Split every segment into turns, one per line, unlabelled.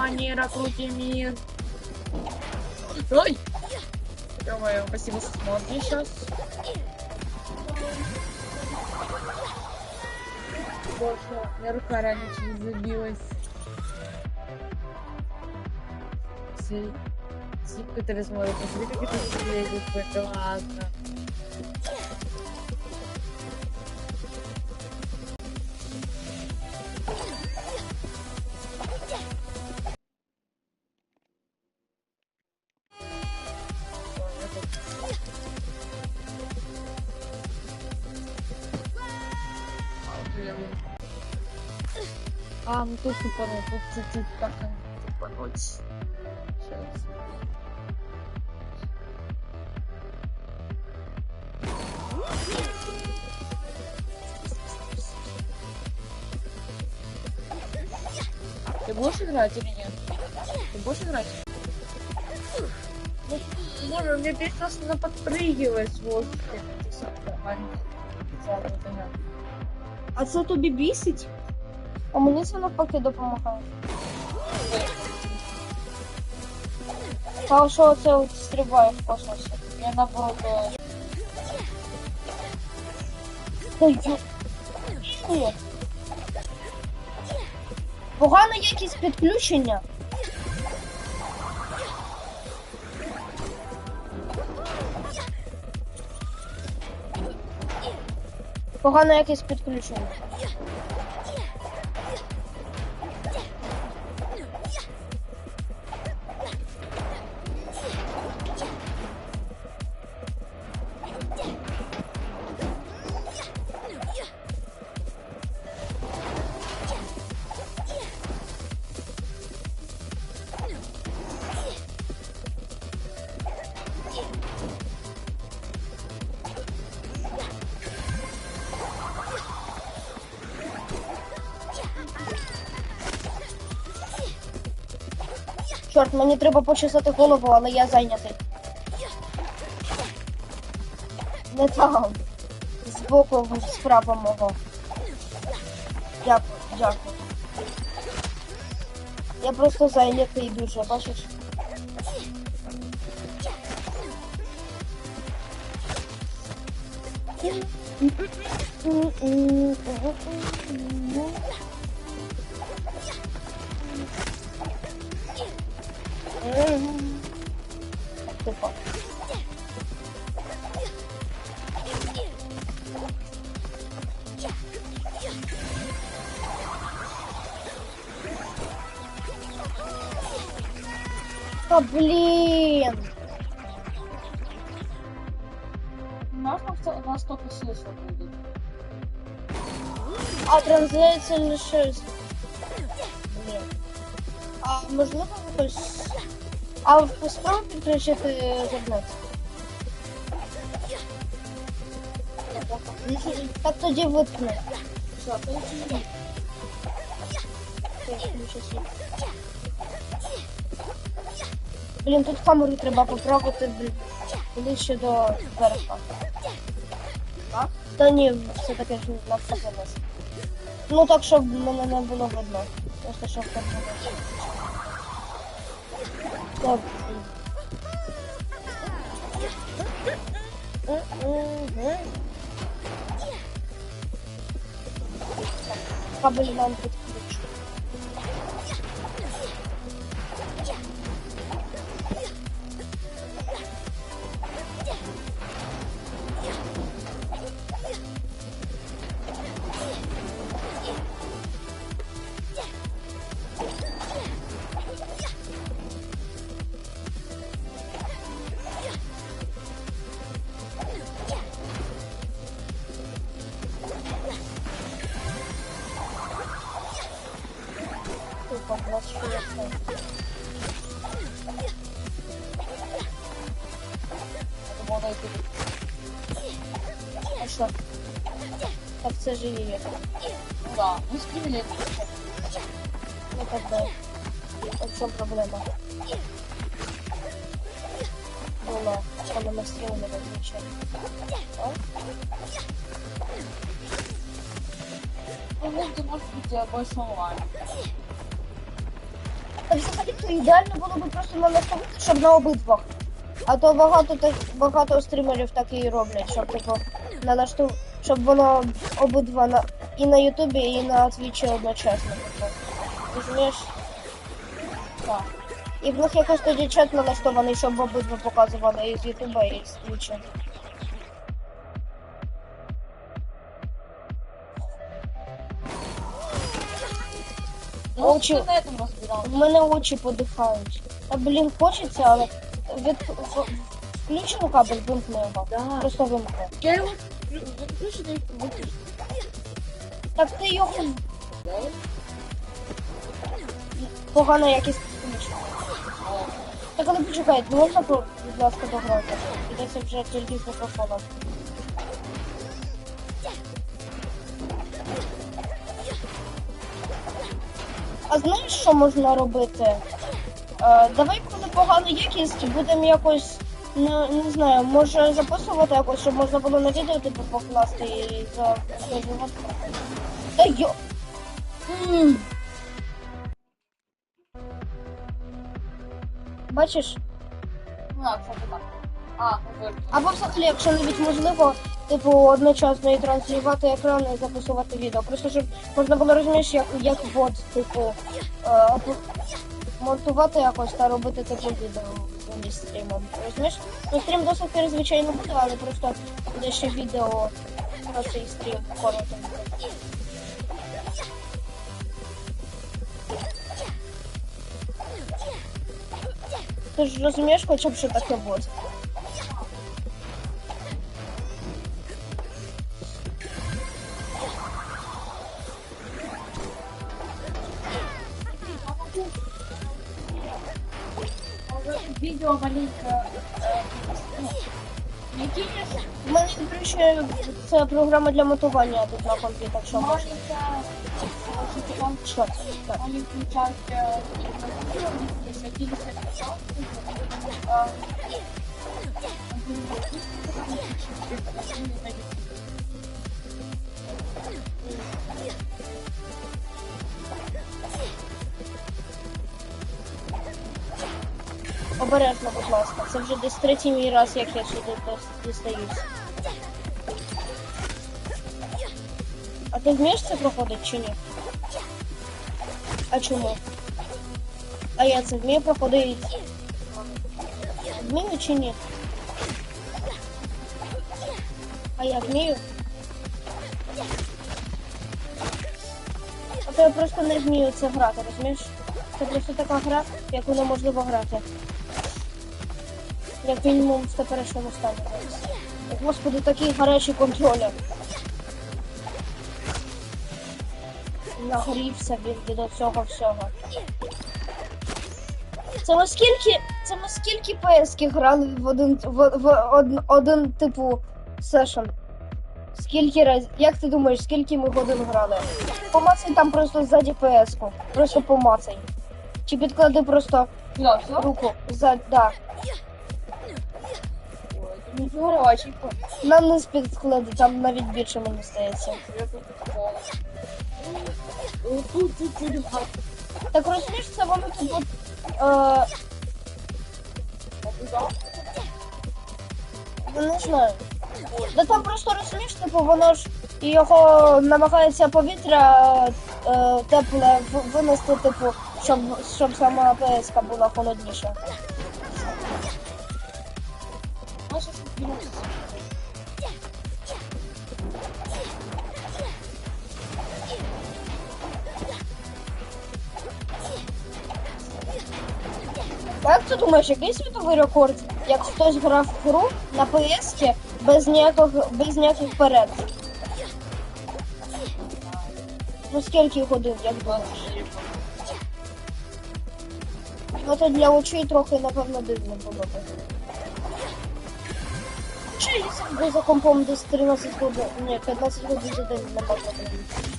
Манера крути мир. Ой! Ё-моё, спасибо, что смотришь сейчас. Боже, у меня рука реально чуть не забилась. Все, все, которые смотрят, посмотри, как это выглядит, это классно. А, ну тут тупанул, тут чуть-чуть так тупануть. Сейчас. Ты будешь играть или нет? Ты будешь играть? Ну, Боже, мне перестало подпрыгивать в воздухе. Это самое маленькое.
А це тобі бісить? А мені це навпаки допомагає. Та що це от стрибає в космосі?
Я наоборот,
Ні. Погана якість підключення. Погана якість підключення. Чорт, мені треба почесати голову, але я зайнятий. Не там. Збоку справа мого. Дякую, дякую. Я просто зайнятий дуже, бачиш? А, блин!
нас у нас только слышно будет.
А транслюється лише. з- Блін. А можливо якось. А спробуй підключити інтернет. Так тоді виткни.
Все.
Блін, тут камеру треба поправити, блін. Ближче до верха.
Так?
Та ні, все таки ж навпаки нас. Ну так, щоб мене не було видно. Просто щоб так було. Добре. Кабель нам підключу. А? Так це ж і є.
Ну да, ну скрипели.
Ну так да. В чому проблема? Була, коли ми стріли не виключили.
Ну, может быть, я больше онлайн.
Та взагалі то ідеально було б просто налаштувати, щоб на обидвох. А то багато так багато стрімерів так і роблять, щоб типу налашту, щоб воно обидва на і на Ютубі, і на Твічі одночасно. Типу. Розумієш? Так. І в них якось тоді чат налаштований, щоб обидва показували і з Ютуба, і з Твічі.
Ну,
Очі-
этом
мене очі подихають. Та блін, хочеться, але від включено кабель, вимкни його. Просто вимкни.
Я его выключил и выключил.
Так ти його
Да?
погана якість включена. Так але почекай, можна, будь ласка, дограти. Йдеться вже тільки з мікрофоном. А знаєш, що можна робити? Е, давай, коли погана якість, будемо якось. Не, не знаю, може записувати якось, щоб можна було на відео типу покласти і за Та йо. М. Бачиш?
Ну, а, кстати, так. А, ну.
Або взагалі, якщо навіть можливо, типу одночасно і транслювати екран і записувати відео. Просто щоб можна було розумієш, як, як бот, типу, е, монтувати якось та робити таке відео зі стрімом. Розумієш? Ну стрім досить звичайно, буде, але просто буде ще відео на цей стрім коротенько. Ти ж розумієш хоча б, що таке бот?
Видео маленько. э, ну,
У мене коротше, це програма для мотивування тут на компі, так що можна. Що це? Так.
они
Обережно, будь ласка. Це вже десь третій мій раз, як я сюди дістаюсь. А ти вмієш це проходити чи ні? А чому? А я це вмію проходити? Вмію чи ні? А я вмію? А то я просто не вмію це грати, розумієш? Це просто така гра, яку неможливо грати. Як мінімум в теперішньому стані. Господи, такий гарячий контролер. Нагрівся він від цього всього. Це ми скільки. Це ми скільки ПСки грали в один в, в один, один типу сешн? Скільки раз. Як ти думаєш, скільки ми годин грали? Помацай там просто ззаді ПСку. Просто помацай. Чи підклади просто руку ззаді. Да.
Не заворачивай.
На низ підклади, там навіть більше мені здається.
Я тут такого. Тут, тут, тут, тут.
Так розумієш, це воно типу. Е, не знаю. Да там просто розумієш, типу, воно ж його намагається повітря е, тепле винести, типу, щоб, щоб сама ПСК була холодніша. Як ти думаєш, який світовий рекорд, як хтось грав в гру на ПС без ніяких без ніяких перед? Ну скільки годин, як думаєш? Ну то для очей трохи, напевно, дивно було б. Чи якщо б за компом десь 13 годин, ні, 15 годин за день не можна дивитися.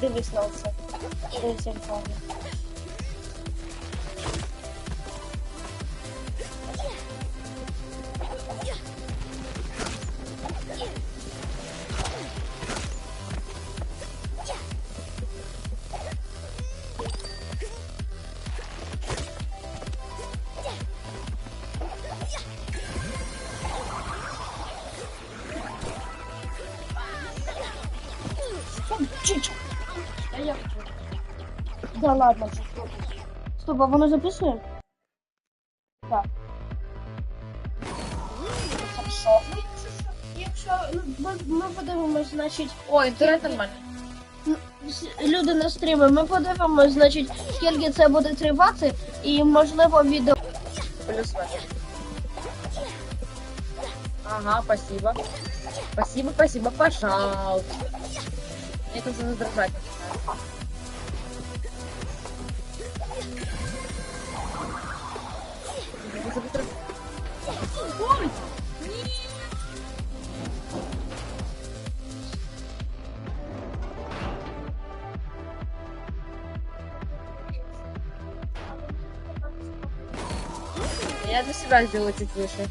Дивись на це. 30 балів. Чуть-чуть. А я хочу. Да ладно, вже стоп. Стоп, а воно записує? Так. Що? Якщо ну, ми, подивимось, значить,
О, інтернет нормально.
ну, люди на стрімі, ми подивимось, значить, скільки це буде тривати, і можливо відео.
Плюс. Ага, спасибо. Спасибо, спасибо, пожалуйста. Это уже раздражать начинает. Я для себя сделаю чуть выше.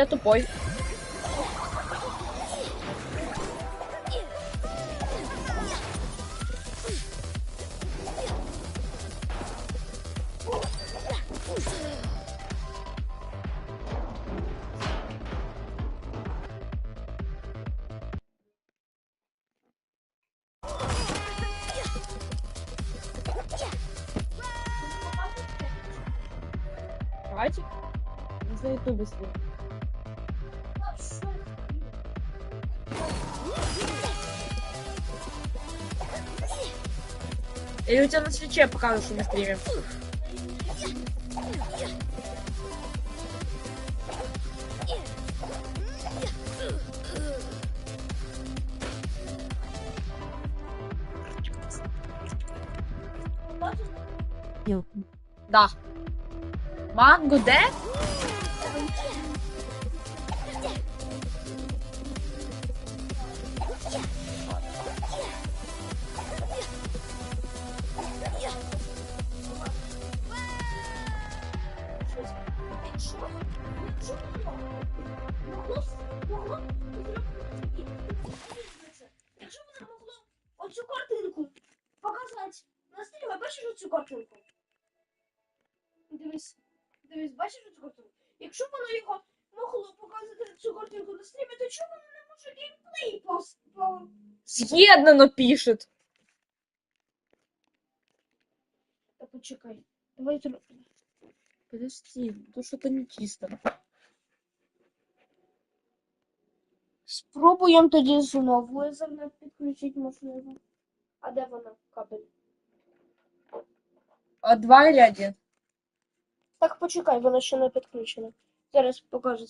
Я тупой. Давайте. На ютубе себе. Или у тебя на свече показывают, что мы стримим? Да. Мангу де?
Бачиш оцю картинку? Якщо воно його могло показати цю картинку на стрімі, то чому воно не може геймплей пос... по...
З'єднано пишет.
Та почекай. Давай зро-
Подожди, то что-то не чисто.
Спробуємо тоді знову Ethernet підключити, можливо. А де вона? Кабель.
А два или один?
Так, почекай, воно ще не підключено. Зараз покажеться.